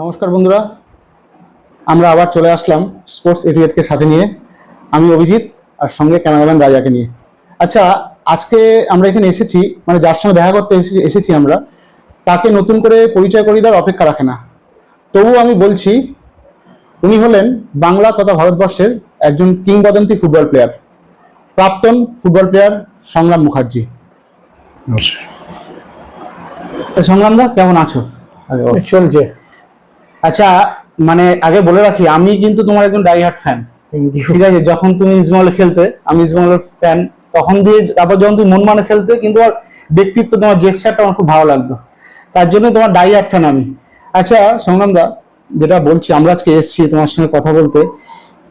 নমস্কার বন্ধুরা। আমরা আবার চলে আসলাম স্পোর্টস এটিএটকে সাথে নিয়ে। আমি অভিজিৎ আর সঙ্গে ক্যামেরাম্যান রাজাকে নিয়ে। আচ্ছা আজকে আমরা এখানে এসেছি মানে যার সঙ্গে দেখা করতে এসেছি এসেছি আমরা তাকে নতুন করে পরিচয় করিয়ে দেওয়ার অপেক্ষা রাখে না। তবু আমি বলছি উনি হলেন বাংলা তথা ভারতবর্ষের একজন কিংবদন্তি ফুটবল প্লেয়ার। প্রাক্তন ফুটবল প্লেয়ার সংগ্রাম মুখার্জি। তা সংগ্রামদা কেমন আছো। চলছে। আচ্ছা মানে আগে বলে রাখি আমি কিন্তু তোমার একজন ডাইহার্ট ফ্যান ঠিক আছে যখন তুমি ইসমলে খেলতে আমি ইসমলের ফ্যান তখন দিয়ে তারপর যখন তুমি মন মানে খেলতে কিন্তু আর ব্যক্তিত্ব তোমার জেক্সারটা আমার খুব ভালো লাগতো। তার জন্য তোমার ডাইহার্ট ফ্যান আমি। আচ্ছা সংগ্রামদা যেটা বলছি আমরা আজকে এসেছি তোমার সঙ্গে কথা বলতে।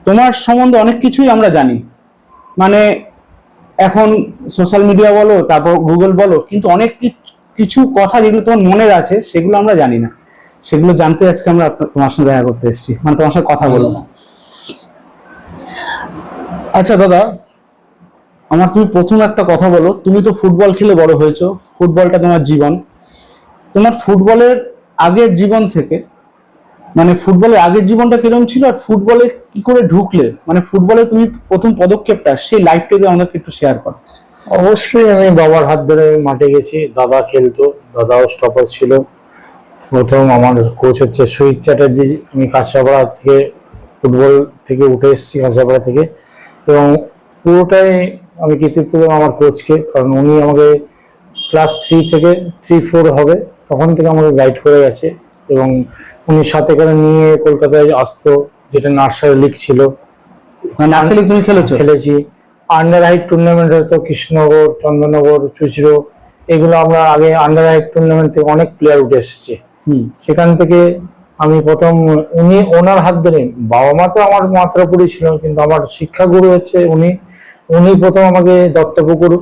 তোমার সম্বন্ধে অনেক কিছুই আমরা জানি। মানে এখন সোশ্যাল মিডিয়া বলো তারপর গুগল বলো কিন্তু অনেক কিছু কথা যেগুলো তোমার মনের আছে সেগুলো আমরা জানি না। সেগুলো জানতে আজকে আমরা তোমার সঙ্গে দেখা করতে এসেছি। মানে তোমার সঙ্গে কথা বলব আচ্ছা দাদা, আমার তুমি প্রথম একটা কথা বলো। তুমি তো ফুটবল খেলে বড় হয়েছো। ফুটবলটা তোমার জীবন। তোমার ফুটবলের আগের জীবন থেকে মানে ফুটবলের আগের জীবনটা কীরকম ছিল আর ফুটবলে কি করে ঢুকলে? মানে ফুটবলে তুমি প্রথম পদক্ষেপটা, সেই লাইফটা দিয়ে আমাদেরকে একটু শেয়ার করো। অবশ্যই আমি বাবার হাত ধরে মাঠে গেছি। দাদা খেলতো, দাদাও স্টপার ছিল। প্রথম আমার কোচ হচ্ছে সুইচ চ্যাটার্জি। আমি কাঁচরাপাড়া থেকে ফুটবল থেকে উঠে এসেছি কাঁচরাপাড়া থেকে। এবং পুরোটাই আমি কৃতিত্ব দেবো আমার কোচকে কারণ উনি আমাকে ক্লাস থ্রি থেকে থ্রি ফোর হবে তখন থেকে আমাকে গাইড করে গেছে। এবং উনি সাথে করে নিয়ে কলকাতায় আসতো যেটা নার্সারি লিগ ছিল। মানে খেলেছো? খেলেছি। আন্ডার হাইট টুর্নামেন্ট হতো কৃষ্ণনগর চন্দ্রনগর চুচড়ো এগুলো আমরা আগে আন্ডার হাইট টুর্নামেন্ট থেকে অনেক প্লেয়ার উঠে এসেছে। সেখান থেকে আমি প্রথম উনি ওনার হাত ধরে বাবা মা তো আমার মাত্রাপুরি ছিল কিন্তু আমার শিক্ষাগুরু হচ্ছে উনি উনি প্রথম আমাকে দত্তপুকুর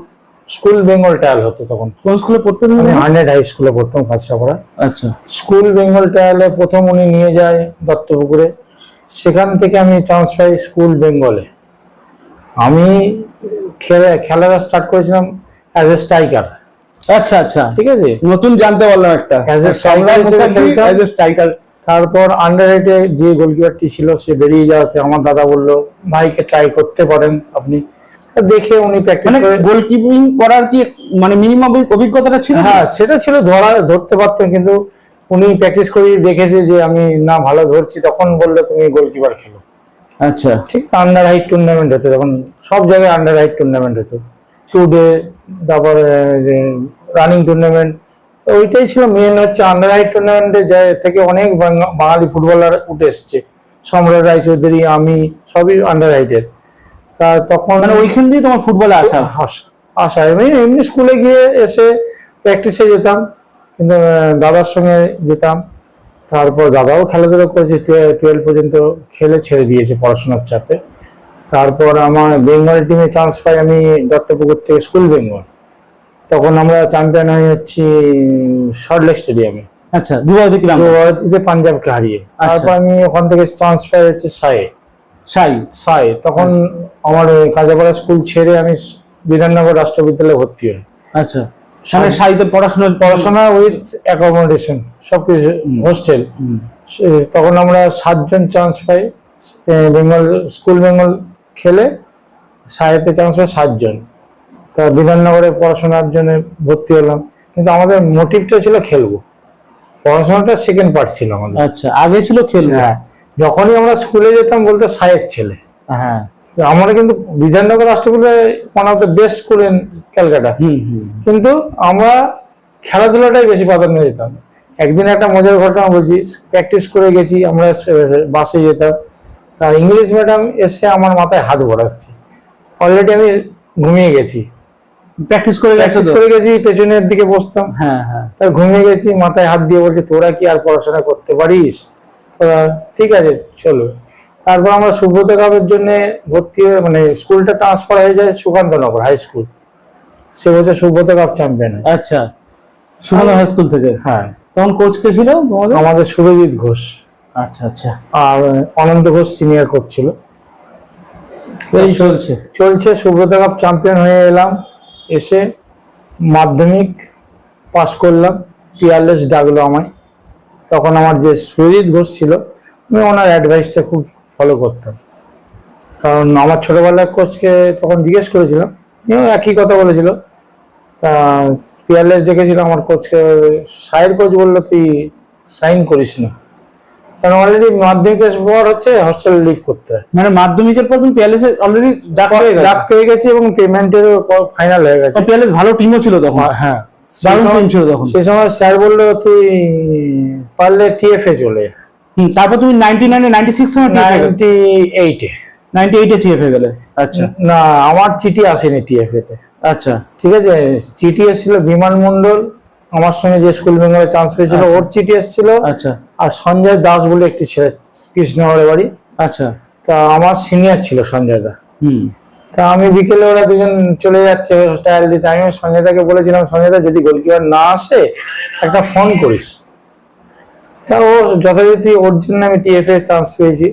স্কুল বেঙ্গল ট্রায়াল হতো তখন। কোন স্কুলে পড়তে তুমি আমি হান্ড্রেড হাই স্কুলে পড়তাম কাছাপড়া আচ্ছা। স্কুল বেঙ্গল ট্রায়ালে প্রথম উনি নিয়ে যায় দত্তপুকুরে। সেখান থেকে আমি চান্স পাই স্কুল বেঙ্গলে। আমি খেলা খেলাটা স্টার্ট করেছিলাম অ্যাজ এ স্ট্রাইকার আচ্ছা আচ্ছা। ঠিক আছে? নতুন জানতে পারলাম একটা। As a striker হিসেবে খেলতাম। অ্যাজ এ স্ট্রাইকার তারপর আন্ডার এইটে যে গোলকিপারটি ছিল সে বেরিয়ে যাওয়াতে আমার দাদা বলল ভাইকে ট্রাই করতে পারেন আপনি। দেখে উনি প্র্যাকটিস মানে করে গোলকিপিং করার কি মানে মিনিমাম অভিজ্ঞতাটা ছিল হ্যাঁ সেটা ছিল ধরা ধরতে পারতেন কিন্তু উনি প্র্যাকটিস করে দেখেছে যে আমি না ভালো ধরছি তখন বলল তুমি গোলকিপার খেলো। আচ্ছা। ঠিক আন্ডার হাইট টুর্নামেন্ট হতো তখন। সব জায়গায় আন্ডার হাইট টুর্নামেন্ট হতো। টু ডে তারপর রানিং টুর্নামেন্ট তো ওইটাই ছিল মেন হচ্ছে আন্ডার হাইট টুর্নামেন্টে থেকে অনেক বাঙা- বাঙালি ফুটবলার উঠে এসছে। সম্রাট রায়চৌধুরী আমি সবই আন্ডার হাইটের তা তখন মানে ওইখান দিয়ে তোমার ফুটবলে আসা? আশা আশা আমি এমনি স্কুলে গিয়ে এসে প্র্যাকটিসে যেতাম। কিন্তু দাদার সঙ্গে যেতাম। তারপর দাদাও খেলাধুলা করেছে। টুয়েলভ পর্যন্ত খেলে ছেড়ে দিয়েছে পড়াশোনার চাপে। তারপর আমার বেঙ্গল টিমে চান্স পাই আমি দত্তপুকুর থেকে স্কুল বেঙ্গল তখন আমরা চ্যাম্পিয়ন হয়ে যাচ্ছি সল্টলেক স্টেডিয়ামে আচ্ছা দুবাই গ্রাম গুয়াহাটিতে পাঞ্জাবকে হারিয়ে। তারপর আমি ওখান থেকে পাই হচ্ছে সায়ে। সাই? সাই তখন আমার ওই কাজাপাড়া স্কুল ছেড়ে আমি বিধাননগর রাষ্ট্রবিদ্যালয়ে ভর্তি হই। আচ্ছা। মানে সাইতে পড়াশোনার পড়াশোনা উইথ অ্যাকোমোডেশন সবকিছু হোস্টেল তখন আমরা সাতজন চান্স পাই বেঙ্গল স্কুল বেঙ্গল খেলে সায়েতে চান্স পাই সাতজন। তা বিধাননগরে পড়াশোনার জন্য ভর্তি হলাম। কিন্তু আমাদের মোটিভটা ছিল খেলব। পড়াশোনাটা সেকেন্ড পার্ট ছিল আমাদের। আচ্ছা আগে ছিল খেল হ্যাঁ যখনই আমরা স্কুলে যেতাম বলতো সায়ের ছেলে। হ্যাঁ। তো আমরা কিন্তু Bidhannagar Rashtrabidyalaya one of the best school in Calcutta. কিন্তু আমরা খেলাধুলাটাই বেশি প্রাধান্য দিতাম। একদিন একটা মজার ঘটনা বলছি প্র্যাকটিস করে গেছি আমরা বাসে যেতাম। তা ইংলিশ ম্যাডাম এসে আমার মাথায় হাত ভরাচ্ছে। অলরেডি আমি ঘুমিয়ে গেছি। প্র্যাকটিস করে প্র্যাকটিস? করে গেছি পেছনের দিকে বসতাম। হ্যাঁ হ্যাঁ। তা ঘুমিয়ে গেছি মাথায় হাত দিয়ে বলছে তোরা কি আর পড়াশোনা করতে পারিস? তোরা ঠিক আছে চলো। তারপর আমরা সুব্রত কাপের জন্য ভর্তি হয়ে মানে স্কুলটা ট্রান্সফার হয়ে যায় সুকান্তনগর হাই স্কুল সে বছর সুব্রত কাপ চ্যাম্পিয়ন আচ্ছা সুমন হাই স্কুল থেকে? হ্যাঁ। তখন কোচ কে ছিল আমাদের সুরজিৎ ঘোষ। আচ্ছা আচ্ছা। আর অনন্ত ঘোষ সিনিয়র কোচ ছিল। চলছে। চলছে সুব্রত কাপ চ্যাম্পিয়ন হয়ে এলাম। এসে মাধ্যমিক পাস করলাম, পিয়ারলেস ডাকলো আমায়। তখন আমার যে সুজিত ঘোষ ছিল, আমি ওনার অ্যাডভাইসটা খুব ফলো করতাম। কারণ আমার ছোটোবেলার কোচকে তখন জিজ্ঞেস করেছিলাম উনিও একই কথা বলেছিল। তা পিয়ারলেস ডেকেছিল, আমার কোচকে সাইড কোচ বলল তুই সাইন করিস না। কারণ অলরেডি মাধ্যমিকের পর হচ্ছে হস্টেল লিভ করতে হয়। মানে মাধ্যমিকের পর তুমি পিয়ালেস অলরেডি ডাক হয়ে গেছে? ডাক পেয়ে গেছি এবং পেমেন্টেরও ফাইনাল হয়ে গেছে। পিয়ালেস ভালো টিমও ছিল তখন? হ্যাঁ। দারুণ সেই টিম সময়- ছিল তখন। সেই সময় স্যার বলল তুই পারলে টিএফএ চলে হুম, তারপর তুমি নাইনটি নাইনে নাইনটি সিক্স নাইনটি এইটে নাইনটি এইটে টিএফএ গেলে? আচ্ছা। না আমার চিঠি আসেনি টিএফএ তে আচ্ছা। ঠিক আছে চিঠি এসেছিল বিমান মন্ডল আমার সঙ্গে যে স্কুল বেঙ্গলে চান্স পেয়েছিল আচ্ছা। ওর চিঠি এসেছিল। আচ্ছা। আর সঞ্জয় দাস বলে একটি ছেলে কৃষ্ণনগরের বাড়ি। আচ্ছা। তা আমার সিনিয়র ছিল সঞ্জয় দা। হুম। তা আমি বিকেলে ওরা দুজন চলে যাচ্ছে ট্রায়াল দিতে। আমি সঞ্জয় দাকে বলেছিলাম সঞ্জয় দা যদি গোলকিপার না আসে একটা ফোন করিস। তা ও যথারীতি ওর জন্য আমি টিএফ এর চান্স পেয়েছি।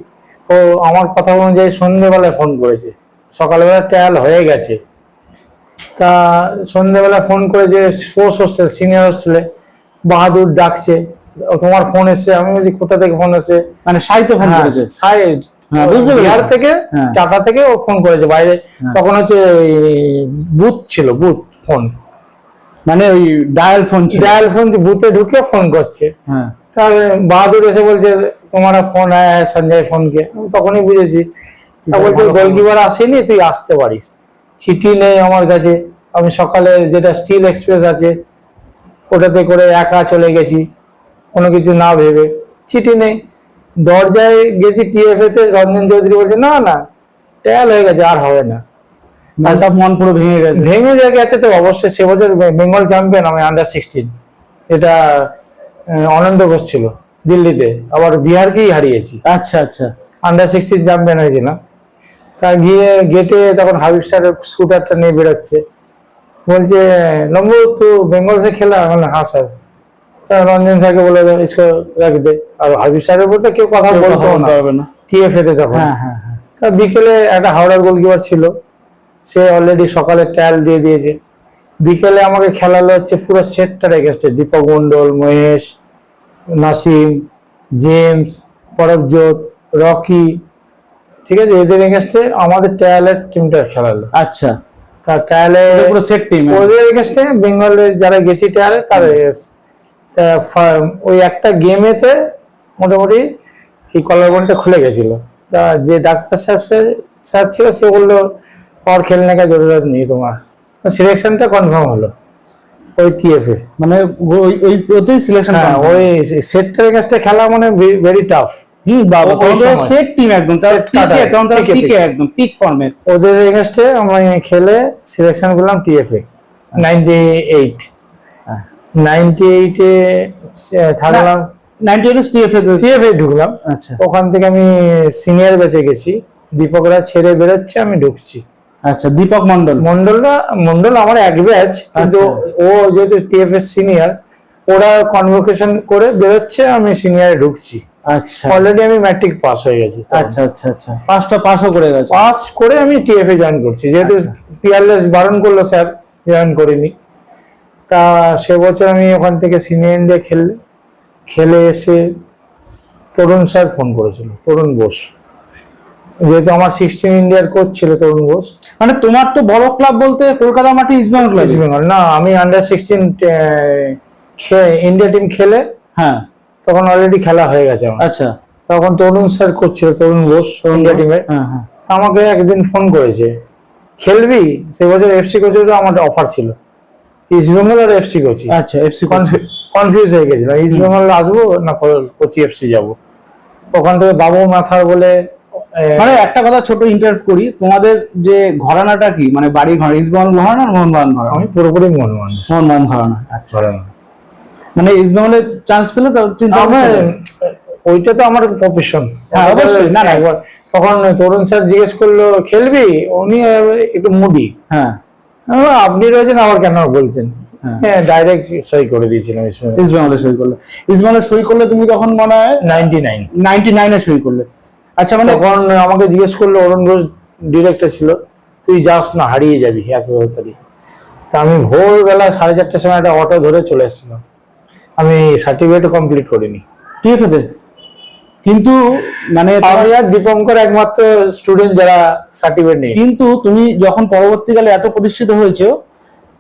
ও আমার কথা অনুযায়ী সন্ধ্যেবেলায় ফোন করেছে। সকালবেলা ট্রায়াল হয়ে গেছে। তা সন্ধ্যেবেলা ফোন করেছে স্পোর্টস হোস্টেল সিনিয়র হোস্টেলে বাহাদুর ডাকছে তোমার ফোন এসছে আমি বলছি কোথা থেকে ফোন এসছে মানে সাহিত্য ফোন হ্যাঁ, করেছে? সাই- হ্যাঁ, বুঝতে পেরেছি। থেকে হ্যাঁ। টাটা থেকে ও ফোন করেছে বাইরে। তখন হচ্ছে বুথ ছিল বুথ ফোন মানে ওই ডায়াল ফোন ছিল। ডায়াল ফোন বুথে ঢুকে ফোন করছে। তাহলে বাহাদুর এসে বলছে তোমার ফোন হ্যাঁ সঞ্জয় ফোনকে তখনই বুঝেছি। তা বলছে গোলকিপার আসেনি তুই আসতে পারিস। চিঠি নেই আমার কাছে। আমি সকালে যেটা স্টিল এক্সপ্রেস আছে ওটাতে করে একা চলে গেছি কোনো কিছু না ভেবে। চিঠি নেই। দরজায় গেছি টিএফএ তে রঞ্জন চৌধুরী বলছে না না ট্যাল হয়ে গেছে আর হবে না। মানে সব মন পুরো ভেঙে গেছে। ভেঙে গেছে তো অবশ্যই। সে বছর বেঙ্গল চ্যাম্পিয়ন আমি আন্ডার সিক্সটিন এটা অনন্ত ঘোষ ছিল দিল্লিতে। আবার বিহারকেই হারিয়েছি। আচ্ছা আচ্ছা। আন্ডার সিক্সটিন চ্যাম্পিয়ন হয়েছিলাম তা গিয়ে গেটে তখন হাবিব স্যারের স্কুটারটা নিয়ে বেরোচ্ছে। বলছে নম্বর তো বেঙ্গল সে খেলা মানে হ্যাঁ স্যার তা রঞ্জন স্যারকে বলে ইসকো রাখ দে। আর হাবিব স্যারের বলতে কেউ কথা বলতে না। পারবে না। টিএফএ তে তখন। হ্যাঁ হ্যাঁ হ্যাঁ। তা বিকেলে একটা হাওড়ার গোলকিপার ছিল। সে অলরেডি সকালে ট্রায়াল দিয়ে দিয়েছে। বিকেলে আমাকে খেলালো হচ্ছে পুরো সেটটার এগেস্টে দীপক মন্ডল মহেশ নাসিম জেমস পরবজ্যোত রকি ঠিক আছে? এদের এগেস্টে আমাদের ট্রায়ালের টিমটা খেলালো। আচ্ছা। তার ট্রায়ালে পুরো সেট টিম হ্যাঁ। ওদের এগেস্টে বেঙ্গলের যারা গেছি ট্রায়ালে তার তা ওই একটা গেমেতে মোটামুটি এই কলারবনটা খুলে গেছিল। তা যে ডাক্তার স্যার স্যার ছিল সে বলল পর খেলনে নাকি জরুরত নেই তোমার। সিলেকশনটা কনফার্ম হলো। ওই টিএফএ মানে ওই ওই ওতেই সিলেকশন হ্যাঁ, ওই সেটটার কাছটা খেলা মানে ভেরি টাফ হুম বাবা। সেট টিম একদম তখন তারা পিকে। একদম পিক ওদের খেলে সিলেকশন করলাম টিএফএ এইট হ্যাঁ। নাইনটি এইটে থাকলাম। 98 টিএফএ টিএফএ ঢুকলাম। আচ্ছা। ওখান থেকে আমি সিনিয়র বেঁচে গেছি। দীপকরা ছেড়ে বেরোচ্ছে আমি ঢুকছি। আচ্ছা দীপক মন্ডল মন্ডলরা মন্ডল আমার এক ব্যাচ কিন্তু আচ্ছা। ও যেহেতু টিএফএস সিনিয়র ওরা কনভোকেশন করে বেরোচ্ছে আমি সিনিয়রে ঢুকছি। আচ্ছা। অলরেডি আমি ম্যাট্রিক পাস হয়ে গেছি আচ্ছা আচ্ছা আচ্ছা। পাসও করে গেছে। পাস করে আমি টিএফএ জয়েন করছি যেহেতু আচ্ছা। পিয়ারলেস বারণ করল স্যার জয়েন করিনি। তা সে বছর আমি ওখান থেকে সিনিয়র ইন্ডিয়া খেললে খেলে এসে তরুণ স্যার ফোন করেছিল তরুণ বোস। যেহেতু আমার সিক্সটিন ইন্ডিয়ার কোচ ছিল তরুণ বোস। মানে তোমার তো বড় ক্লাব বলতে কলকাতা মাটি ওয়েস্ট বেঙ্গল না আমি আন্ডার সিক্সটিন ইন্ডিয়া টিম খেলে হ্যাঁ। তখন অলরেডি খেলা হয়ে গেছে আমার। আচ্ছা। তখন তরুণ স্যার কোচ ছিল তরুণ বোস ইন্ডিয়া টিমের হ্যাঁ হ্যাঁ। আমাকে একদিন ফোন করেছে খেলবি? সে বছর এফসি কোচের আমার অফার ছিল। ইস্ট বেঙ্গল আর এফসি কোচি আচ্ছা এফসি কনফিউজ হয়ে গেছিলাম ইস্ট বেঙ্গল আসব না কোচি এফসি যাব? ওখান থেকে বাবু মাথার বলে মানে একটা কথা ছোট ইন্টারাপ্ট করি তোমাদের যে ঘরানাটা কি? মানে বাড়ি ঘর ইস্টবেঙ্গল ঘরানা না মোহনবাগান ঘরানা? আমি পুরোপুরি মান মোহনবাগান ঘরানা আচ্ছা। মানে ইস্টবেঙ্গলে চান্স পেলে তো চিন্তা ওইটা তো আমার প্রফেশন হ্যাঁ, অবশ্যই, না, না। একবার তখন তরুণ স্যার জিজ্ঞেস করল খেলবি? উনি একটু মুডি। হ্যাঁ। আপনি রয়েছেন আবার কেন বলছেন? হ্যাঁ। হ্যাঁ ডাইরেক্ট সই করে দিয়েছিলাম ইস্টবেঙ্গলে সই করলে। ইস্টবেঙ্গলে সই করলে তুমি তখন মনে হয় নাইনটি নাইন নাইনটি নাইনে সই করলে। আচ্ছা মানে তখন আমাকে জিজ্ঞেস করল অরুণ ঘোষ ডিরেক্টর ছিল তুই যাস না হারিয়ে যাবি এত তাড়াতাড়ি। তা আমি ভোরবেলা সাড়ে চারটার সময় একটা অটো ধরে চলে এসেছিলাম। আমি সার্টিফিকেটও কমপ্লিট করিনি। টিএফএ তে কিন্তু মানে আমি আর দীপঙ্কর একমাত্র স্টুডেন্ট যারা সার্টিফিকেট নেই কিন্তু তুমি যখন পরবর্তীকালে এত প্রতিষ্ঠিত হয়েছে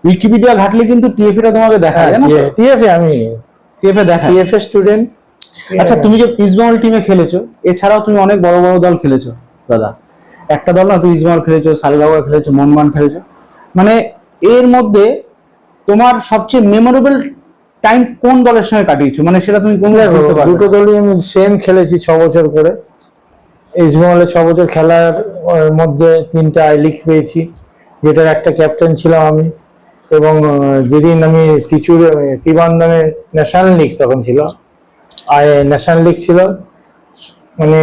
উইকিপিডিয়া ঘাটলে কিন্তু টিএফএ টা তোমাকে হ্যাঁ, দেখায় জানো টিএফএ আমি টিএফএ দেখায়। টিএফএ স্টুডেন্ট আচ্ছা তুমি যে ইস্টবেঙ্গল টিমে খেলেছো এছাড়াও তুমি অনেক বড় বড় দল খেলেছো দাদা। একটা দল না তুমি ইস্টবেঙ্গল খেলেছো সালগাওয়া খেলেছো মনমান খেলেছো। মানে এর মধ্যে তোমার সবচেয়ে মেমোরেবল টাইম কোন দলের সঙ্গে কাটিয়েছো? মানে সেটা তুমি কোন দেখো, বলতে পারবে? দুটো দলই আমি সেম খেলেছি ছ বছর করে। ইস্টবেঙ্গলে ছ বছর খেলার মধ্যে তিনটা আই লিগ পেয়েছি যেটার একটা ক্যাপ্টেন ছিলাম আমি। এবং যেদিন আমি তিচুরে তিবান্দামে ন্যাশনাল লিগ তখন ছিল। আর ন্যাশনাল লিগ ছিল মানে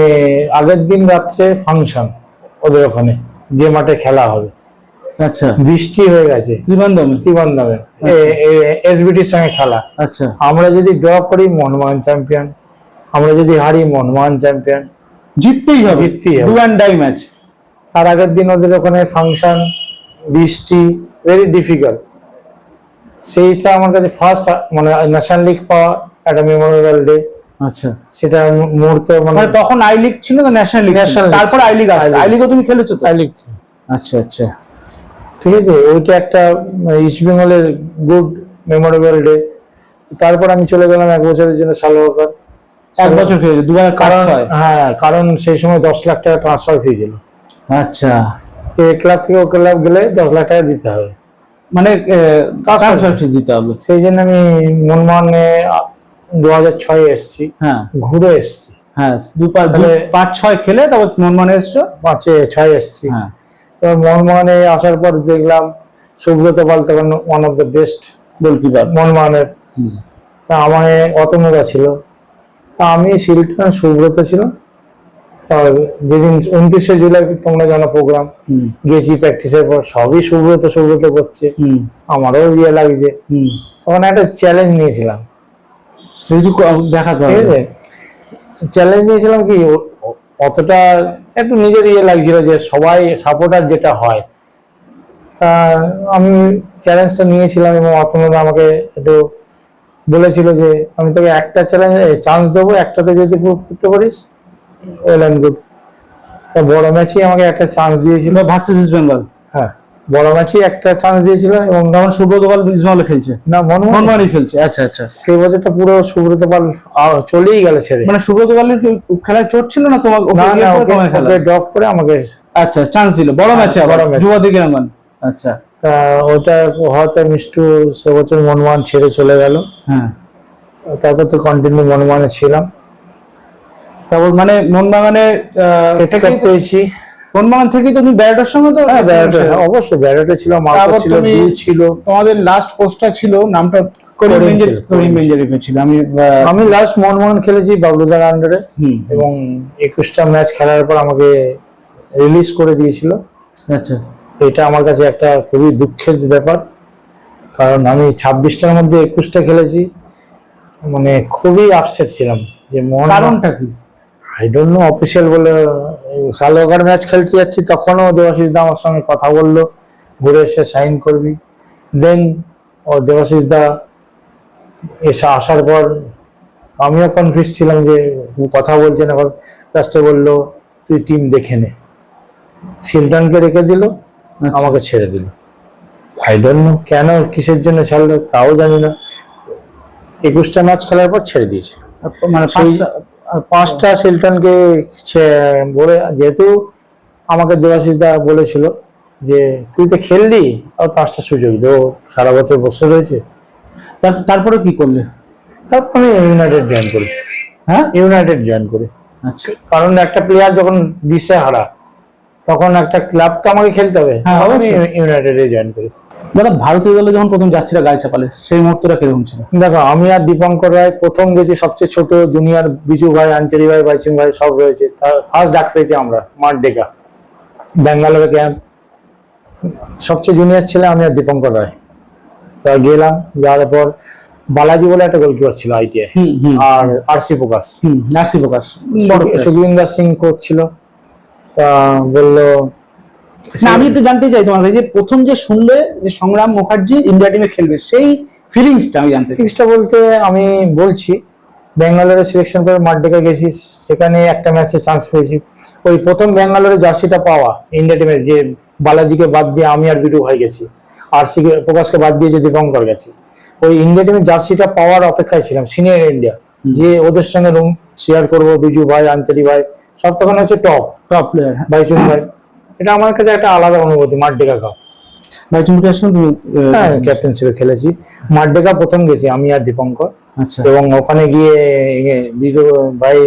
আগের দিন রাত্রে ফাংশন ওদের ওখানে যে মাঠে খেলা হবে। আচ্ছা। বৃষ্টি হয়ে গেছে। ত্রিবান্ধম তিবান্দামে আচ্ছা। এসবিটির সঙ্গে খেলা। আচ্ছা। আমরা যদি ড্র করি মোহনবাগান চ্যাম্পিয়ন। আমরা যদি হারি মোহনবাগান চ্যাম্পিয়ন। জিততেই হবে। জিততেই হবে। Do and die match. তার আগের দিন ওদের ওখানে ফাংশন বৃষ্টি ভেরি ডিফিকাল্ট সেইটা আমার কাছে ফার্স্ট মানে ন্যাশনাল লিগ পাওয়া একটা মেমোরেবল ডে আচ্ছা। সেটা মুহূর্ত মানে মানে তখন আই লিগ ছিল না ন্যাশনাল লিগ তারপর আই লিগ আই লিগও তুমি খেলেছো I league। আচ্ছা আচ্ছা। ঠিক আছে? ওইটা একটা ইস্ট বেঙ্গলের গুড মেমোরেবল ডে তারপর আমি চলে গেলাম এক বছরের জন্য সালোয়ার এক বছর খেলেছো দু কারণ হ্যাঁ কারণ সেই সময় দশ লাখ টাকা ট্রান্সফার ফি ছিল। আচ্ছা। এই ক্লাব থেকে ও ক্লাব গেলে দশ লাখ টাকা দিতে হবে। মানে ট্রান্সফার ফিস দিতে হবে। সেই জন্য আমি মনমানে দু হাজার ছয়ে এসছি। হ্যাঁ। ঘুরে এসছি। হ্যাঁ দু পাঁচ ছয় খেলে তারপর মনমানে এসছো? পাঁচে ছয় এসছি। হ্যাঁ। মনমানে আসার পর দেখলাম সুব্রত পাল তখন one of the best goalkeeper. মনমানের তা আমার অতনুদা ছিল। তা আমি শিল্পটা সুব্রত ছিল। যেদিন উনত্রিশে জুলাই তোমরা জানো প্রোগ্রাম গেছি প্র্যাকটিসের পর সবই সুব্রত সুব্রত করছে। আমারও ইয়ে লাগছে। তখন একটা চ্যালেঞ্জ নিয়েছিলাম। দেখাতে চ্যালেঞ্জ নিয়েছিলাম কি অতটা একটু নিজের ইয়ে লাগছিল যে সবাই সাপোর্টার যেটা হয়। তা আমি চ্যালেঞ্জটা নিয়েছিলাম এবং অতনুদা আমাকে একটু বলেছিল যে আমি তোকে একটা চ্যালেঞ্জ চান্স দেবো একটাতে যদি প্রুভ করতে পারিস ওয়েল অ্যান্ড গুড তা বড় ম্যাচেই আমাকে একটা চান্স দিয়েছিল। Versus East Bengal. হ্যাঁ। বড় ম্যাচেই একটা চান্স দিয়েছিল এবং তখন সুব্রত পাল বেঙ্গলে খেলছে। না মনমানি খেলছে। আচ্ছা আচ্ছা। সেই বছরটা পুরো সুব্রত পাল চলেই গেল ছেড়ে। মানে সুব্রত পালের খেলায় চোট ছিল না তোমাকে ওকে? ওকে ড্রপ করে আমাকে আচ্ছা চান্স ছিল বড় ম্যাচে বড় match। যুবতী গ্রামবান আচ্ছা। তা ওটা হয়তো মিষ্টু সে বছর মনমান ছেড়ে চলে গেল। হ্যাঁ। তারপর তো কন্টিনিউ মনমানে ছিলাম। তারপর মানে থেকেই পেয়েছি। মোহনবাগান থেকেই তো তুমি ব্যারেটার সঙ্গে তো হ্যাঁ হ্যাঁ, অবশ্যই ব্যারেটে ছিল মার্কো ছিল তুমি- ছিল। তোমাদের লাস্ট কোচটা ছিল নামটা আমি আমি লাস্ট মনমোহন খেলেছি বাবলুদার আন্ডারে এবং একুশটা ম্যাচ খেলার পর আমাকে রিলিজ করে দিয়েছিল। আচ্ছা। এটা আমার কাছে একটা খুবই দুঃখের ব্যাপার। কারণ আমি ছাব্বিশটার মধ্যে একুশটা খেলেছি। মানে খুবই আপসেট ছিলাম যে মন কারণটা কি? আই ডোন্ট নো অফিসিয়াল বলে সালোকার ম্যাচ খেলতে যাচ্ছি তখনও দেবাশিস দা আমার সঙ্গে কথা বলল ঘুরে এসে সাইন করবি। দেন ও দেবাশিস দা এসে আসার পর আমিও কনফিউজ ছিলাম যে কথা বলছে না লাস্টে বলল তুই টিম দেখে নে। শিলটনকে রেখে দিল আচ্ছা। আমাকে ছেড়ে দিল। আই ডোন্ট নো কেন কিসের জন্য ছাড়লো তাও জানি না। একুশটা ম্যাচ খেলার পর ছেড়ে দিয়েছে। মানে আর পাঁচটা শিলটনকে বলে যেহেতু আমাকে দেবাশিস দা বলেছিল যে তুই তো খেললি আর পাঁচটা সুযোগ দে সারা বছর বসে রয়েছে। তার- তারপরে কি করলে? তারপর আমি ইউনাইটেড জয়েন করেছি। হ্যাঁ? ইউনাইটেড জয়েন করি। আচ্ছা। কারণ একটা প্লেয়ার যখন দিশে হারা তখন একটা ক্লাব তো আমাকে খেলতে হবে। হ্যাঁ, আমি অবশ্যই। ইউনাইটেডে জয়েন করি। দাদা ভারতীয় দলে যখন প্রথম জার্সিটা গায়ে চাপালে সেই মুহূর্তটা কীরকম ছিল? দেখো আমি আর দীপঙ্কর রায় প্রথম গেছি সবচেয়ে ছোট জুনিয়র বিজু ভাই আঞ্চলি ভাই বাইচিং ভাই সব রয়েছে। তার ফার্স্ট ডাক পেয়েছি আমরা মাঠ ডেকা ব্যাঙ্গালোরে ক্যাম্প সবচেয়ে জুনিয়র ছিল আমি আর দীপঙ্কর রায়। তা গেলাম যাওয়ার পর বালাজি বলে একটা গোলকিপার ছিল আইটিআই আর আরসি প্রকাশ। হুম নার্সি প্রকাশ। সুখবিন্দর সিং কোচ ছিল। তা বলল না আমি একটু জানতে চাই তোমার যে প্রথম যে শুনলে যে সংগ্রাম মুখার্জি ইন্ডিয়া টিমে খেলবে সেই ফিলিংসটা আমি জানতে ফিলিংসটা বলতে আমি বলছি ব্যাঙ্গালোরে সিলেকশন করে মাঠডেকে গেছি সেখানে একটা ম্যাচে চান্স পেয়েছি। ওই প্রথম ব্যাঙ্গালোরে জার্সিটা পাওয়া ইন্ডিয়া টিমের যে বালাজিকে বাদ দিয়ে আমি আর বিটু ভাই গেছি আর সিকে প্রকাশকে বাদ দিয়ে যে দীপঙ্কর গেছি। ওই ইন্ডিয়া টিমের জার্সিটা পাওয়ার অপেক্ষায় ছিলাম সিনিয়র ইন্ডিয়া যে ওদের সঙ্গে রুম শেয়ার করব বিজু ভাই আঞ্চলি ভাই সব তখন হচ্ছে টপ টপ প্লেয়ার বাইচুন ভাই। এটা আমার কাছে একটা আলাদা অনুভূতি মাঠডেকা কাপ। ভাই তুমি আসলে তুমি হ্যাঁ আহ, ক্যাপ্টেনশিপে খেলেছি। মাঠডেকা প্রথম গেছি আমি আর দীপঙ্কর। আচ্ছা। এবং ওখানে গিয়ে বিজু ভাই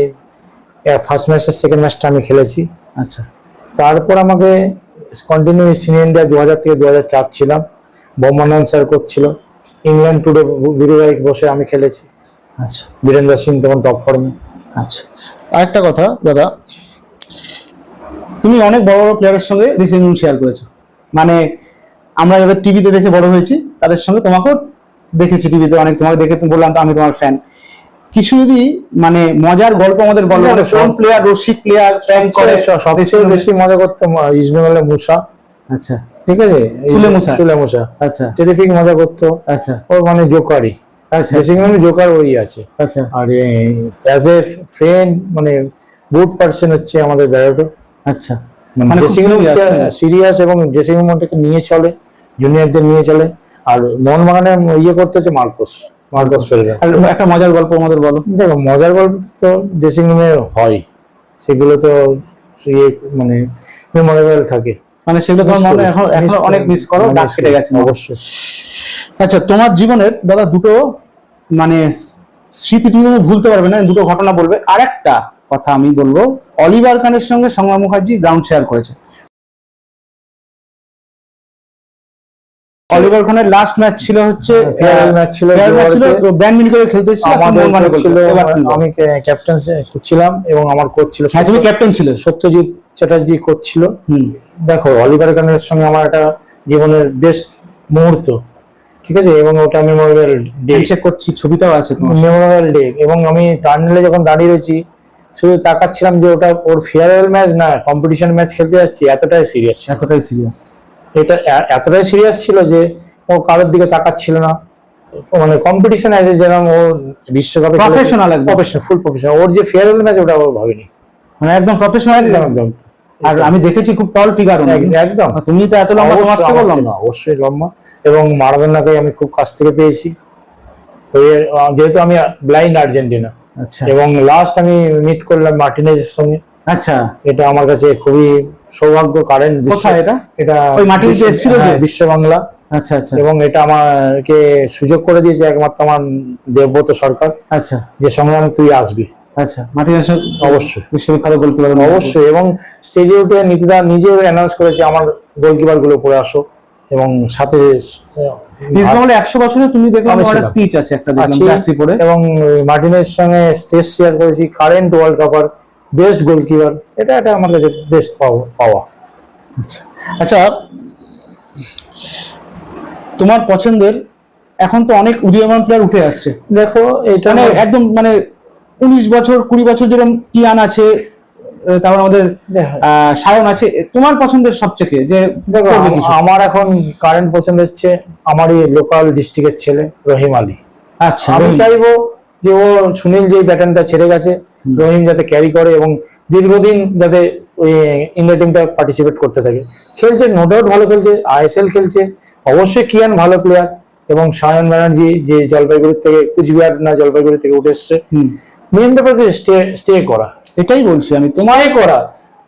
ফার্স্ট ম্যাচের সেকেন্ড ম্যাচটা আমি খেলেছি। আচ্ছা। তারপর আমাকে কন্টিনিউ সিনিয়র ইন্ডিয়া দু হাজার থেকে দু হাজার চার ছিলাম। বোমানন্দ স্যার করছিল ইংল্যান্ড টুডে বিরু ভাই বসে আমি খেলেছি। আচ্ছা। বীরেন্দ্র সিং তখন টপ ফর্মে আচ্ছা। আরেকটা কথা দাদা তুমি অনেক বড় বড় প্লেয়ারের সঙ্গে রিসেন্ট শেয়ার করেছ। মানে আমরা যাদের টিভিতে দেখে বড় হয়েছি তাদের সঙ্গে তোমাকেও দেখেছি টিভিতে অনেক তোমাকে দেখে তুমি বললাম তো আমি তোমার ফ্যান কিছু যদি মানে মজার গল্প আমাদের বলো মানে কোন প্লেয়ার রসিক প্লেয়ার করে সবচেয়ে বেশি মজা করতাম ইসমাইল মুসা। আচ্ছা। ঠিক আছে? সুলে মুসা। সুলে মুসা। আচ্ছা। টেরিফিক মজা করতো। আচ্ছা। ও মানে জোকারই আচ্ছা। বেসিক্যালি জোকার ওই আছে। আচ্ছা। আর অ্যাজ এ ফ্রেন্ড মানে গুড পার্সন হচ্ছে আমাদের ব্যারোটো আচ্ছা। মানে মানে ড্রেসিং সিরিয়াস এবং ড্রেসিং রুমটাকে নিয়ে চলে জুনিয়রদের নিয়ে চলে। আর মোহনবাগানে ইয়ে করতে হচ্ছে মার্কোস মার্কোস একটা মজার গল্প আমাদের বলো। দেখো মজার গল্প তো ড্রেসিং রুমে হয়। সেগুলো তো ইয়ে মানে মেমোরেবল থাকে। মানে সেগুলো তোমার মনে এখন এখন অনেক মিস করো দাগ কেটে গেছে। অবশ্যই। আচ্ছা তোমার জীবনের দাদা দুটো মানে স্মৃতি তুমি ভুলতে পারবে না দুটো ঘটনা বলবে। আরেকটা কথা আমি বলব। অলিভার খানের সঙ্গে সংগ্রাম মুখার্জি গ্রাউন্ড শেয়ার করেছে। অলিভার খানের লাস্ট ম্যাচ ছিল হচ্ছে ম্যাচ ছিল করে খেলতে ছিল আমি ক্যাপ্টেন ছিলাম এবং আমার কোচ ছিল হ্যাঁ তুমি ক্যাপ্টেন ছিলে। সত্যজিৎ চ্যাটার্জি কোচ ছিল। দেখো অলিভার কানের সঙ্গে আমার একটা জীবনের বেস্ট মুহূর্ত ঠিক আছে? এবং ওটা মেমোরেবল ডে চেক করছি ছবিটাও আছে তোমার মেমোরেবল ডে এবং আমি টার্নেলে যখন দাঁড়িয়ে রয়েছি শুধু তাকাচ্ছিলাম যে ওটা ওর ফেয়ারওয়েল ম্যাচ না কম্পিটিশন ম্যাচ খেলতে যাচ্ছি এতটাই সিরিয়াস এতটাই সিরিয়াস এটা এতটাই সিরিয়াস ছিল যে ও কারোর দিকে তাকাচ্ছিল না। মানে কম্পিটিশন আছে যেরকম ও বিশ্বকাপে প্রফেশনাল একদম। প্রফেশনাল ফুল প্রফেশনাল ওর যে ফেয়ারওয়েল ম্যাচ ওটা ও ভাবেনি। মানে একদম প্রফেশনাল একদম একদম। আর আমি দেখেছি খুব টল ফিগার এক- একদম। তুমি তো এত লম্বা তোমার থেকে অবশ্যই লম্বা। এবং মারাদোনাকে আমি খুব কাছ থেকে পেয়েছি। যেহেতু আমি ব্লাইন্ড আর্জেন্টিনা আচ্ছা। এবং লাস্ট আমি মিট করলাম মার্টিনেজের সঙ্গে। আচ্ছা। এটা আমার কাছে খুবই সৌভাগ্য কারেন্ট কোথায় এটা? এটা ওই মার্টিনেজ বিশ্ব- এসেছিল হ্যাঁ, বিশ্ব বাংলা। আচ্ছা আচ্ছা। এবং এটা আমাকে সুযোগ করে দিয়েছে একমাত্র আমার দেবব্রত সরকার। আচ্ছা। যে সঙ্গে আমি তুই আসবি। আচ্ছা মার্টিনেজ অবশ্যই। বিশ্ববিখ্যাত গোলকিপার অবশ্যই এবং স্টেজে উঠে নীতিদা নিজেও অ্যানাউন্স করেছে আমার গোলকিপারগুলো পরে আসো। এবং সাথে ইসমাইল একশো বছরে তুমি দেখলাম তোমার স্পিচ আছে একটা দেখলাম জার্সি পরে। এবং মার্টিনের সঙ্গে স্টেজ শেয়ার করেছি কারেন্ট ওয়ার্ল্ড কাপার বেস্ট গোলকিপার এটা এটা আমার কাছে বেস্ট পাওয়া আচ্ছা আচ্ছা তোমার পছন্দের এখন তো অনেক উদীয়মান প্লেয়ার উঠে আসছে। দেখো এটা মানে একদম মানে উনিশ বছর কুড়ি বছর যেরকম কিয়ান আছে তারপর আমাদের সায়ন আছে। তোমার পছন্দের সবচেয়ে যে? আমার এখন কারেন্ট পছন্দ হচ্ছে আমারই লোকাল ডিস্ট্রিক্টের ছেলে রহিম আলী। আচ্ছা আমি চাইব যে ও সুনীল যে ব্যাটনটা ছেড়ে গেছে রহিম যাতে ক্যারি করে এবং দীর্ঘদিন যাতে ওই ইন্ডিয়া টিমটা পার্টিসিপেট করতে থাকে। খেলছে নো ডাউট ভালো খেলছে আইএসএল খেলছে অবশ্যই কিয়ান ভালো প্লেয়ার এবং সায়ন ব্যানার্জি যে জলপাইগুড়ি থেকে কুচবিহার না জলপাইগুড়ি থেকে উঠে এসছে। মেন ব্যাপার স্টে স্টে করা। এটাই বলছি আমি স্টে করা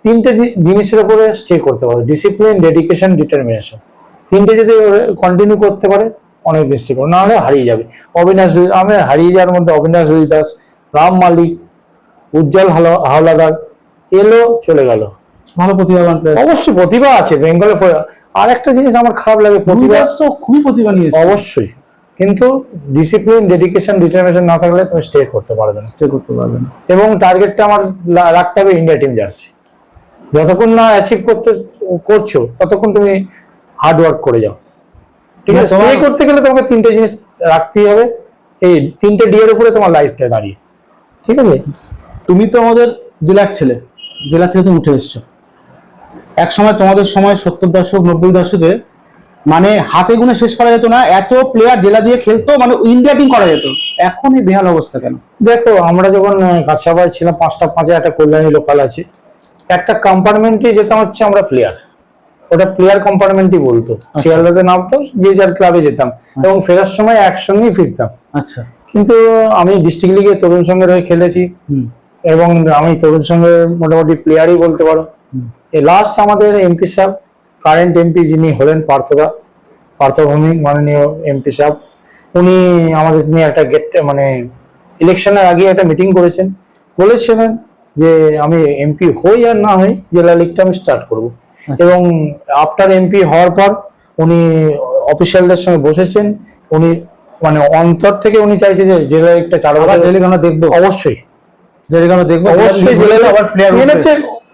তিনটে জিনিসের উপরে স্টে করতে পারে ডিসিপ্লিন ডেডিকেশন ডিটারমিনেশন তিনটে যদি কন্টিনিউ করতে পারে অনেক দিন স্টে করে নাহলে হারিয়ে যাবে। অবিনাশ আমি হারিয়ে যাওয়ার মধ্যে অবিনাশ রুই দাস রাম মালিক উজ্জ্বল হাওলাদার এলো চলে গেল। ভালো প্রতিভাবান অবশ্যই প্রতিভা আছে বেঙ্গলে আর একটা জিনিস আমার খারাপ লাগে প্রতিভা প্রতিভা তো খুবই প্রতিভা নিয়ে অবশ্যই। কিন্তু ডিসিপ্লিন ডেডিকেশন ডিটারমিনেশন না থাকলে তুমি স্টে করতে পারবে না। স্টে করতে পারবে না। এবং টার্গেটটা আমার রাখতে হবে ইন্ডিয়া টিম জার্সি যতক্ষণ না অ্যাচিভ করতে করছ ততক্ষণ তুমি হার্ড ওয়ার্ক করে যাও। ঠিক আছে? স্টে করতে গেলে তোমাকে তিনটে জিনিস রাখতেই হবে। এই তিনটে ডি এর উপরে তোমার লাইফটা দাঁড়িয়ে। ঠিক আছে? তুমি তো আমাদের জেলার ছেলে জেলা থেকে তুমি উঠে এসছো। এক সময় তোমাদের সময় সত্তর দশক নব্বই দশকে মানে হাতে গুনে শেষ করা যেত না এত প্লেয়ার জেলা দিয়ে খেলতো মানে ইন্ডিয়া টিম করা যেত। এখন এই বেহাল অবস্থা কেন? দেখো আমরা যখন কাছাবাড়ি ছিলাম পাঁচটা পাঁচে একটা কল্যাণী লোকাল আছে। একটা কম্পার্টমেন্টে যেতাম হচ্ছে আমরা প্লেয়ার ওটা প্লেয়ার কম্পার্টমেন্টই বলতো। শিয়ালদাতে নামতো যে যার ক্লাবে যেতাম। এবং ফেরার সময় একসঙ্গেই ফিরতাম। আচ্ছা। কিন্তু আমি ডিস্ট্রিক্ট লিগে তরুণ সঙ্গে হয়ে খেলেছি। এবং আমি তরুণ সঙ্গে মোটামুটি প্লেয়ারই বলতে পারো। লাস্ট আমাদের এমপি সাহেব কারেন্ট এমপি যিনি হলেন পার্থদা পার্থভৌমিক মাননীয় এমপি সাহেব উনি আমাদের নিয়ে একটা গেট মানে ইলেকশনের আগে একটা মিটিং করেছেন। বলেছিলেন যে আমি এমপি হই আর না হই জেলা লিগটা আমি স্টার্ট করব। এবং আফটার এমপি হওয়ার পর উনি অফিসিয়ালদের সঙ্গে বসেছেন। উনি মানে অন্তর থেকে উনি চাইছে যে জেলা লিগটা চালু আবার জেলে আমরা দেখব। অবশ্যই। জেলে আমরা দেখব। অবশ্যই জেলা লিগ আবার প্লেয়ার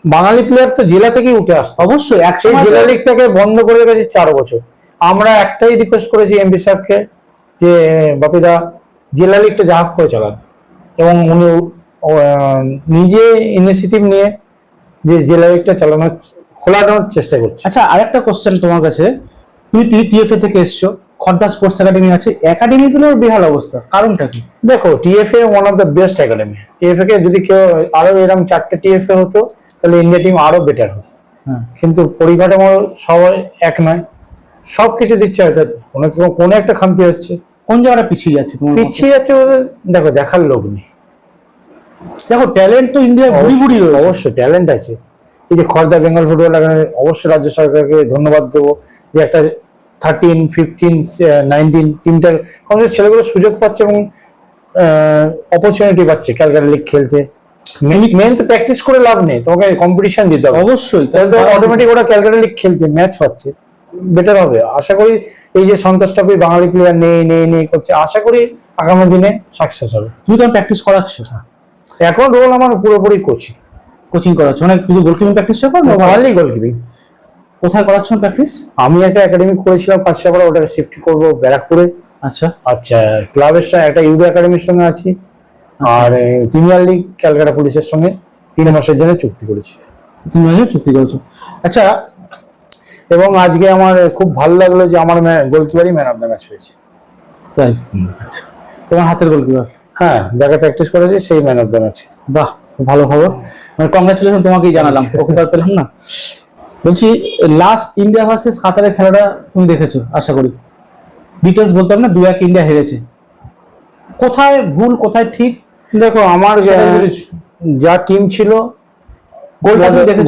বাঙালি প্লেয়ার তো জেলা থেকেই উঠে আসতো। অবশ্যই সেই জেলা লিগটাকে বন্ধ করে রেখেছি চার বছর। আমরা একটাই রিকোয়েস্ট করেছি এমবি সাহেবকে যে বাপিদা জেলা লিগটা যা হোক করে চালান। এবং উনি নিজে ইনিশিয়েটিভ নিয়ে যে জেলা লিগটা চালানোর খোলানোর চেষ্টা করছে। আচ্ছা আরেকটা কোশ্চেন তোমার কাছে। তুই তুমি টিএফএ থেকে এসছো খর্দা স্পোর্টস একাডেমি আছে একাডেমি গুলোর বেহাল অবস্থা কারণটা কি? দেখো TFA one of the best academy TFA কে যদি কেউ আরও এরকম চারটে টিএফএ হতো তাহলে ইন্ডিয়া টিম আরও বেটার হতো হ্যাঁ। কিন্তু পরিকাঠামো সবাই এক নয়। সব কিছু দিচ্ছে হয়তো কোনো কোনো একটা খামতি হচ্ছে। কোন জায়গাটা পিছিয়ে যাচ্ছে তোমার পিছিয়ে যাচ্ছে দেখো দেখার লোক নেই। দেখো ট্যালেন্ট তো ইন্ডিয়া ভুড়ি ভুড়ি রয়েছে। অবশ্যই ট্যালেন্ট আছে। এই যে খর্দা বেঙ্গল ফুটবল একাডেমি অবশ্যই রাজ্য সরকারকে ধন্যবাদ দেবো যে একটা থার্টিন ফিফটিন নাইনটিন টিমটা কমসে কম ছেলেগুলো সুযোগ পাচ্ছে এবং অপরচুনিটি পাচ্ছে ক্যালকাটা লিগ খেলছে মেন তো প্র্যাকটিস করে লাভ নেই তোমাকে কম্পিটিশন দিতে হবে। অবশ্যই তাহলে তো অটোমেটিক ওরা ক্যালকাটা লিগ খেলছে ম্যাচ পাচ্ছে। বেটার হবে। আশা করি এই যে সন্তোষ ট্রফি বাঙালি প্লেয়ার নেই নেই নেই করছে আশা করি আগামী দিনে সাকসেস হবে। তুমি তো প্র্যাকটিস করাচ্ছ? এখন রোল আমার পুরোপুরি কোচিং কোচিং করাচ্ছ? মানে শুধু গোলকিপিং প্র্যাকটিস করো না? ভালোই গোলকিপিং কোথায় করাচ্ছ প্র্যাকটিস আমি একটা একাডেমি করেছিলাম কাছাপাড়া ওটাকে শিফট করব ব্যারাকপুরে। আচ্ছা। আচ্ছা ক্লাবের সঙ্গে একটা ইউডো একাডেমির সঙ্গে আছি। আর প্রিমিয়ার লিগ ক্যালকাটা পুলিশের সঙ্গে তিন মাসের জন্য চুক্তি করেছি। তুমি মাঝে চুক্তি করেছ? আচ্ছা এবং আজকে আমার খুব ভালো লাগল যে আমার গোলকিপারই ম্যান অফ দ্য ম্যাচ পেয়েছে। তাই? আচ্ছা। তোমার হাতের গোলকিপার হ্যাঁ যাকে প্র্যাকটিস করেছি সেই ম্যান অফ দ্য ম্যাচ বাহ ভালো খবর। মানে কংগ্রাচুলেশন তোমাকেই জানালাম। ওকে তো পেলাম না। বলছি লাস্ট ইন্ডিয়া ভার্সেস কাতারের খেলাটা তুমি দেখেছ আশা করি। ডিটেলস বলতে হবে না দু এক ইন্ডিয়া হেরেছে। কোথায় ভুল কোথায় ঠিক দেখো আমার যা- টিম ছিল গোলটা দেখেছ?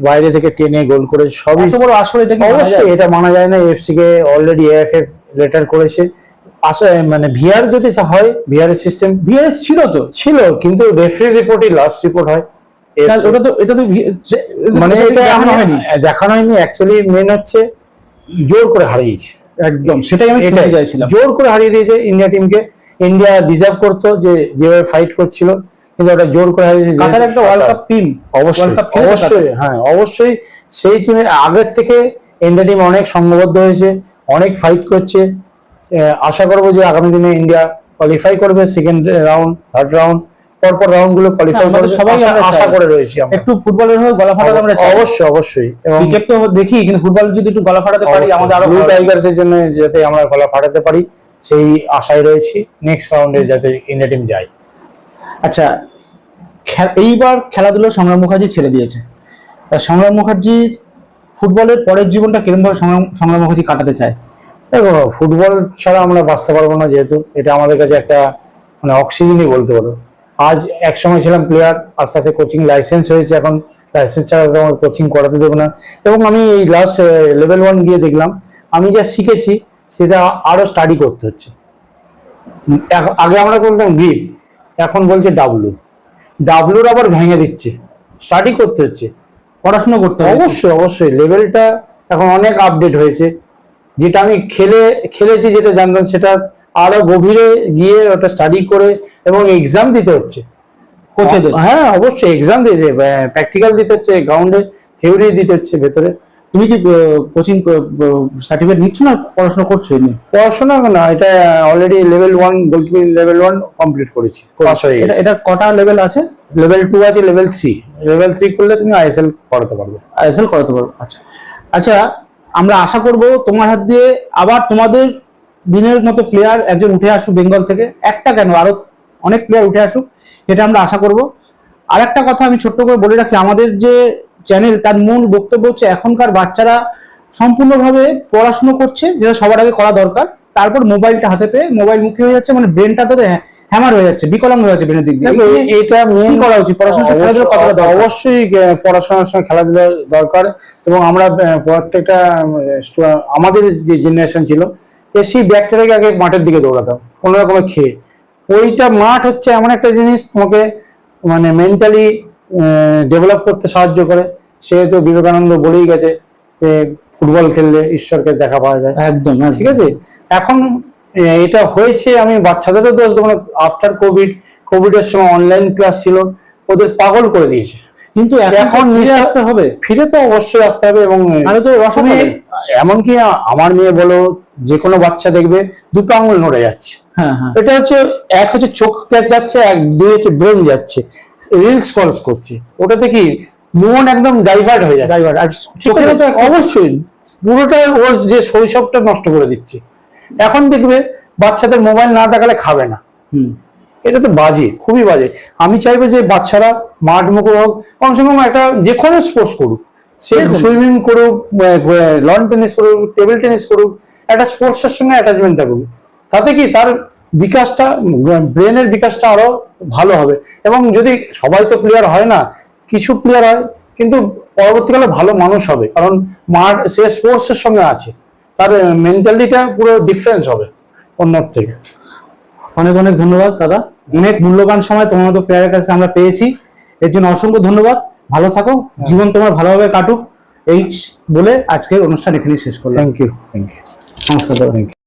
বাইরে থেকে টেনে গোল করে সবই বড় আসলে এটা অবশ্যই এটা মানা যায় না এফসি কে অলরেডি এএফএফ লেটার করেছে মানে ভিআর যদি হয় ভিআর সিস্টেম VRS ছিল তো? ছিল কিন্তু রেফারি রিপোর্টই লাস্ট রিপোর্ট হয় ওটা তো এটা তো মানে এটা দেখানো হয়নি। অ্যাকচুয়ালি মেন হচ্ছে জোর করে হারিয়েছে। একদম সেটাই আমি শুনতে চাইছিলাম। জোর করে হারিয়ে দিয়েছে ইন্ডিয়া টিমকে ইন্ডিয়া ডিজার্ভ করতো যে যেভাবে ফাইট করছিল কিন্তু ওটা জোর করে হারিয়েছে কাতার একটা ওয়ার্ল্ড কাপ টিম অবশ্যই অবশ্যই হ্যাঁ অবশ্যই সেই টিমে আগের থেকে ইন্ডিয়া টিম অনেক সংঘবদ্ধ হয়েছে অনেক ফাইট করছে। আশা করব যে আগামী দিনে ইন্ডিয়া কোয়ালিফাই করবে সেকেন্ড রাউন্ড থার্ড রাউন্ড পরপর রাউন্ডগুলো কোয়ালিফাই করবে। সবাই আশা- আমরা আশা চাই। করে রয়েছি আমরা। একটু ফুটবলের হয়ে গলা ফাটাতে আমরা চাই। অবশ্যই অবশ্যই। এবং ক্রিকেট তো দেখি কিন্তু ফুটবল যদি একটু গলা ফাটাতে পারি আমাদের আরও ব্লু টাইগার্স এর জন্য যাতে আমরা গলা ফাটাতে পারি সেই আশায় রয়েছি। নেক্সট রাউন্ডে যাতে ইন্ডিয়া টিম যায়। আচ্ছা এইবার খেলাধুলো সংগ্রাম মুখার্জি ছেড়ে দিয়েছে। তা সংগ্রাম মুখার্জির ফুটবলের পরের জীবনটা কীরকম ভাবে সংগ্রাম সংগ্রাম মুখার্জি কাটাতে চায়? দেখো ফুটবল ছাড়া আমরা বাঁচতে পারব না যেহেতু। এটা আমাদের কাছে একটা মানে অক্সিজেনই বলতে পারো। আজ এক সময় ছিলাম প্লেয়ার আস্তে আস্তে কোচিং লাইসেন্স হয়েছে এখন। লাইসেন্স ছাড়া তো আমার কোচিং করাতে দেবো না। এবং আমি এই লাস্ট লেভেল ওয়ান গিয়ে দেখলাম, আমি যা শিখেছি, সেটা আরও স্টাডি করতে হচ্ছে। আগে আমরা বলতাম গ্রিপ এখন বলছে ডাব্লু ডাব্লুর আবার ভেঙে দিচ্ছে। স্টাডি করতে হচ্ছে। পড়াশোনা করতে হবে। অবশ্যই অবশ্যই। লেভেলটা এখন অনেক আপডেট হয়েছে। যেটা আমি খেলে, খেলেছি, যেটা জানতাম, সেটা আরও গভীরে গিয়ে ওটা স্টাডি করে এবং এক্সাম দিতে হচ্ছে। কোচেদের হ্যাঁ অবশ্যই এক্সাম দিয়েছে প্র্যাকটিক্যাল দিতে হচ্ছে গ্রাউন্ডে থিওরি দিতে হচ্ছে ভেতরে। তুমি কি কোচিং সার্টিফিকেট নিচ্ছ না পড়াশোনা করছ এমনি পড়াশোনা না এটা অলরেডি লেভেল ওয়ান গোলকিপিং লেভেল ওয়ান কমপ্লিট করেছি পাস হয়ে এটা গেছে। এটা কটা লেভেল আছে? লেভেল টু আছে লেভেল থ্রি লেভেল থ্রি করলে তুমি আইএসএল করাতে পারবে। আইএসএল করাতে পারো আচ্ছা। আচ্ছা আমরা আশা করব তোমার হাত দিয়ে আবার তোমাদের দিনের মতো প্লেয়ার একজন উঠে আসুক বেঙ্গল থেকে একটা কেন? আরও অনেক প্লেয়ার উঠে আসুক এটা আমরা আশা করব। আর একটা কথা আমি ছোট্ট করে বলে রাখি আমাদের যে চ্যানেল তার মূল বক্তব্য হচ্ছে এখনকার বাচ্চারা সম্পূর্ণভাবে পড়াশুনো করছে যেটা সবার আগে করা দরকার। তারপর মোবাইলটা হাতে পেয়ে মোবাইল মুখী হয়ে যাচ্ছে মানে ব্রেনটা তো হ্যামার হয়ে যাচ্ছে বিকলাঙ্গ হয়ে যাচ্ছে ব্রেনের দিক দিয়ে এটা মেন করা উচিত? পড়াশোনা? অবশ্যই পড়াশোনার সঙ্গে খেলাধুলা দরকার। এবং আমরা প্রত্যেকটা আমাদের যে জেনারেশন ছিল এসি ব্যাকটেরিয়াকে আগে মাঠের দিকে দৌড়াতাম কোনো রকমের খেয়ে। ওইটা মাঠ হচ্ছে এমন একটা জিনিস তোমাকে মানে মেন্টালি ডেভেলপ করতে সাহায্য করে। সেহেতু বিবেকানন্দ বলেই গেছে যে ফুটবল খেললে ঈশ্বরকে দেখা পাওয়া যায়। একদম ঠিক আছে? এখন এটা হয়েছে আমি বাচ্চাদেরও দোষ দেবো আফটার কোভিড কোভিডের সময় অনলাইন ক্লাস ছিল ওদের পাগল করে দিয়েছে। কিন্তু এখন নিচে আসতে হবে। ফিরে তো অবশ্যই আসতে হবে এবং তো এমনকি আমার মেয়ে বলো যে কোনো বাচ্চা দেখবে দুটো আঙুল নড়ে যাচ্ছে। হ্যাঁ হ্যাঁ। এটা হচ্ছে এক হচ্ছে চোখ যাচ্ছে এক দুই হচ্ছে ব্রেন যাচ্ছে। রিলস কলস করছে। ওটাতে কি মন একদম ডাইভার্ট হয়ে যায় ডাইভার্ট আর চোখেরও তো অবশ্যই। পুরোটা ওর যে শৈশবটা নষ্ট করে দিচ্ছে। এখন দেখবে বাচ্চাদের মোবাইল না দেখালে খাবে না। হুম। এটা তো বাজে খুবই বাজে। আমি চাইব যে বাচ্চারা মাঠ মুখো হোক কমসে কম একটা যে কোনো স্পোর্টস করুক। সে সুইমিং করুক লন টেনিস করুক টেবিল টেনিস করুক একটা স্পোর্টসের সঙ্গে অ্যাটাচমেন্ট থাকুক। তাতে কি তার বিকাশটা ব্রেনের বিকাশটা আরও ভালো হবে। এবং যদি সবাই তো প্লেয়ার হয় না কিছু প্লেয়ার হয় কিন্তু পরবর্তীকালে ভালো মানুষ হবে। কারণ মাঠ সে স্পোর্টসের সঙ্গে আছে। তার মেন্টালিটিটা পুরো ডিফারেন্স হবে অন্যর থেকে। অনেক অনেক ধন্যবাদ দাদা। অনেক মূল্যবান সময় তোমার মতো প্লেয়ারের কাছে আমরা পেয়েছি। এর জন্য অসংখ্য ধন্যবাদ। ভালো থাকো জীবন তোমার ভালোভাবে কাটুক এই বলে আজকের অনুষ্ঠান এখানেই শেষ করলাম। থ্যাংক ইউ থ্যাংক ইউ নমস্কার থ্যাংক ইউ